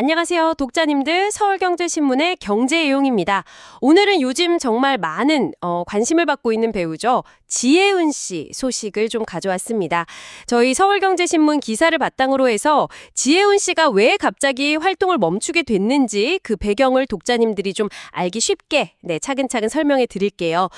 안녕하세요. 독자님들 서울경제신문의 경제예용입니다. 오늘은 요즘 정말 많은 어, 관심을 받고 있는 배우죠. 지혜은 씨 소식을 좀 가져왔습니다. 저희 서울경제신문 기사를 바탕으로 해서 지혜은 씨가 왜 갑자기 활동을 멈추게 됐는지 그 배경을 독자님들이 좀 알기 쉽게 네, 차근차근 설명해 드릴게요.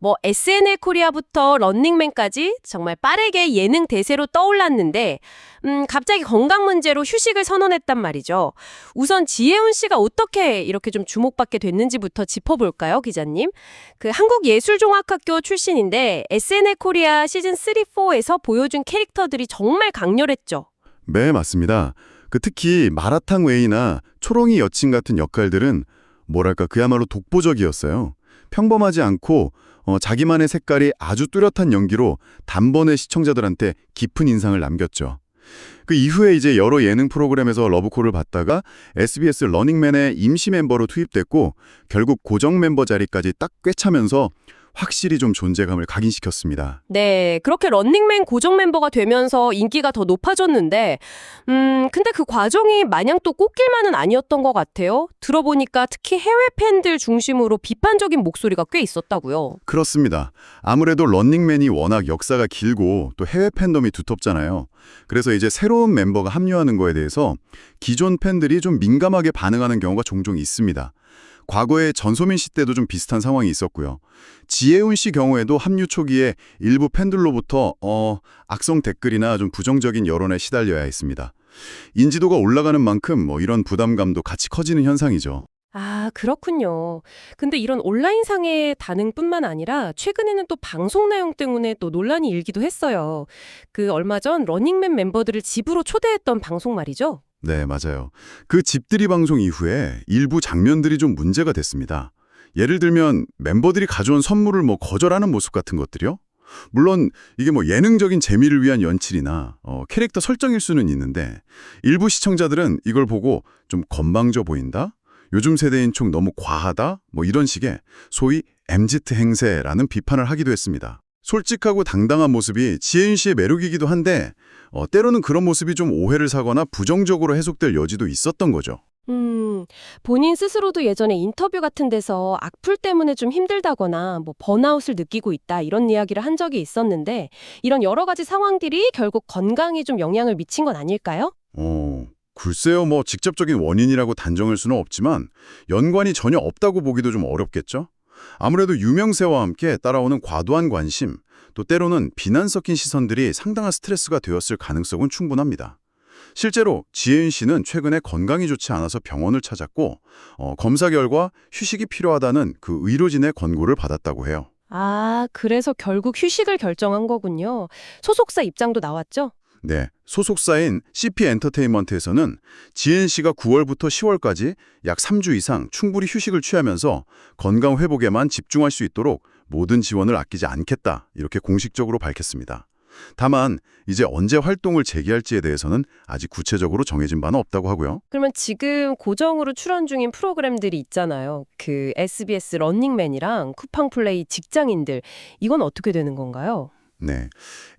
뭐 SNL 코리아부터 런닝맨까지 정말 빠르게 예능 대세로 떠올랐는데 음, 갑자기 건강 문제로 휴식을 선언했단 말이죠. 우선 지혜훈 씨가 어떻게 이렇게 좀 주목받게 됐는지부터 짚어볼까요, 기자님? 그 한국예술종합학교 출신인데 SNL 코리아 시즌 3, 4에서 보여준 캐릭터들이 정말 강렬했죠. 네, 맞습니다. 그 특히 마라탕 웨이나 초롱이 여친 같은 역할들은 뭐랄까 그야말로 독보적이었어요. 평범하지 않고 어, 자기만의 색깔이 아주 뚜렷한 연기로 단번에 시청자들한테 깊은 인상을 남겼죠. 그 이후에 이제 여러 예능 프로그램에서 러브콜을 받다가 SBS 러닝맨의 임시 멤버로 투입됐고 결국 고정 멤버 자리까지 딱 꿰차면서 확실히 좀 존재감을 각인시켰습니다. 네, 그렇게 런닝맨 고정 멤버가 되면서 인기가 더 높아졌는데, 음, 근데 그 과정이 마냥 또 꽃길만은 아니었던 것 같아요. 들어보니까 특히 해외 팬들 중심으로 비판적인 목소리가 꽤 있었다고요. 그렇습니다. 아무래도 런닝맨이 워낙 역사가 길고 또 해외 팬덤이 두텁잖아요. 그래서 이제 새로운 멤버가 합류하는 거에 대해서 기존 팬들이 좀 민감하게 반응하는 경우가 종종 있습니다. 과거에 전소민 씨 때도 좀 비슷한 상황이 있었고요. 지혜훈 씨 경우에도 합류 초기에 일부 팬들로부터 어, 악성 댓글이나 좀 부정적인 여론에 시달려야 했습니다. 인지도가 올라가는 만큼 뭐 이런 부담감도 같이 커지는 현상이죠. 아, 그렇군요. 근데 이런 온라인상의 반응뿐만 아니라 최근에는 또 방송 내용 때문에 또 논란이 일기도 했어요. 그 얼마 전 러닝맨 멤버들을 집으로 초대했던 방송 말이죠. 네, 맞아요. 그 집들이 방송 이후에 일부 장면들이 좀 문제가 됐습니다. 예를 들면 멤버들이 가져온 선물을 뭐 거절하는 모습 같은 것들이요. 물론 이게 뭐 예능적인 재미를 위한 연출이나 어, 캐릭터 설정일 수는 있는데 일부 시청자들은 이걸 보고 좀 건방져 보인다? 요즘 세대인 총 너무 과하다? 뭐 이런 식의 소위 MZ 행세라는 비판을 하기도 했습니다. 솔직하고 당당한 모습이 지혜인 씨의 매력이기도 한데 어, 때로는 그런 모습이 좀 오해를 사거나 부정적으로 해석될 여지도 있었던 거죠. 음, 본인 스스로도 예전에 인터뷰 같은 데서 악플 때문에 좀 힘들다거나 뭐 번아웃을 느끼고 있다 이런 이야기를 한 적이 있었는데 이런 여러 가지 상황들이 결국 건강에 좀 영향을 미친 건 아닐까요? 어, 글쎄요, 뭐 직접적인 원인이라고 단정할 수는 없지만 연관이 전혀 없다고 보기도 좀 어렵겠죠? 아무래도 유명세와 함께 따라오는 과도한 관심, 또 때로는 비난 섞인 시선들이 상당한 스트레스가 되었을 가능성은 충분합니다. 실제로 지혜인 씨는 최근에 건강이 좋지 않아서 병원을 찾았고 어, 검사 결과 휴식이 필요하다는 그 의료진의 권고를 받았다고 해요. 아, 그래서 결국 휴식을 결정한 거군요. 소속사 입장도 나왔죠? 네, 소속사인 CP 엔터테인먼트에서는 지은 씨가 9월부터 10월까지 약 3주 이상 충분히 휴식을 취하면서 건강 회복에만 집중할 수 있도록 모든 지원을 아끼지 않겠다 이렇게 공식적으로 밝혔습니다. 다만 이제 언제 활동을 재개할지에 대해서는 아직 구체적으로 정해진 바는 없다고 하고요. 그러면 지금 고정으로 출연 중인 프로그램들이 있잖아요. 그 SBS 런닝맨이랑 쿠팡플레이 직장인들. 이건 어떻게 되는 건가요? 네,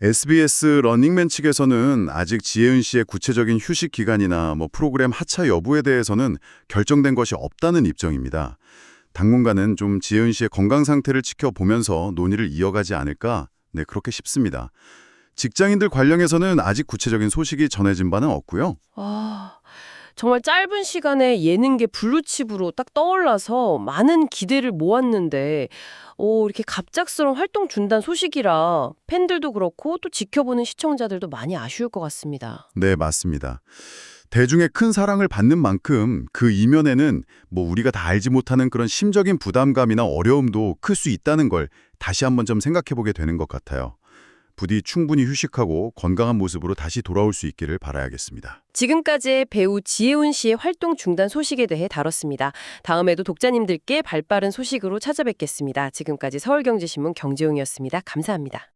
SBS 러닝맨 측에서는 아직 지혜은 씨의 구체적인 휴식 기간이나 뭐 프로그램 하차 여부에 대해서는 결정된 것이 없다는 입장입니다. 당분간은 좀 지혜은 씨의 건강 상태를 지켜보면서 논의를 이어가지 않을까 네, 그렇게 싶습니다. 직장인들 관련해서는 아직 구체적인 소식이 전해진 바는 없고요. 아, 정말 짧은 시간에 예능계 블루칩으로 딱 떠올라서 많은 기대를 모았는데, 오, 이렇게 갑작스러운 활동 중단 소식이라 팬들도 그렇고 또 지켜보는 시청자들도 많이 아쉬울 것 같습니다. 네, 맞습니다. 대중의 큰 사랑을 받는 만큼 그 이면에는 뭐 우리가 다 알지 못하는 그런 심적인 부담감이나 어려움도 클 수 있다는 걸 다시 한번 좀 생각해 보게 되는 것 같아요. 부디 충분히 휴식하고 건강한 모습으로 다시 돌아올 수 있기를 바라야겠습니다. 지금까지 배우 지혜훈 씨의 활동 중단 소식에 대해 다뤘습니다. 다음에도 독자님들께 발빠른 소식으로 찾아뵙겠습니다. 지금까지 서울경제신문 경제용이었습니다. 감사합니다.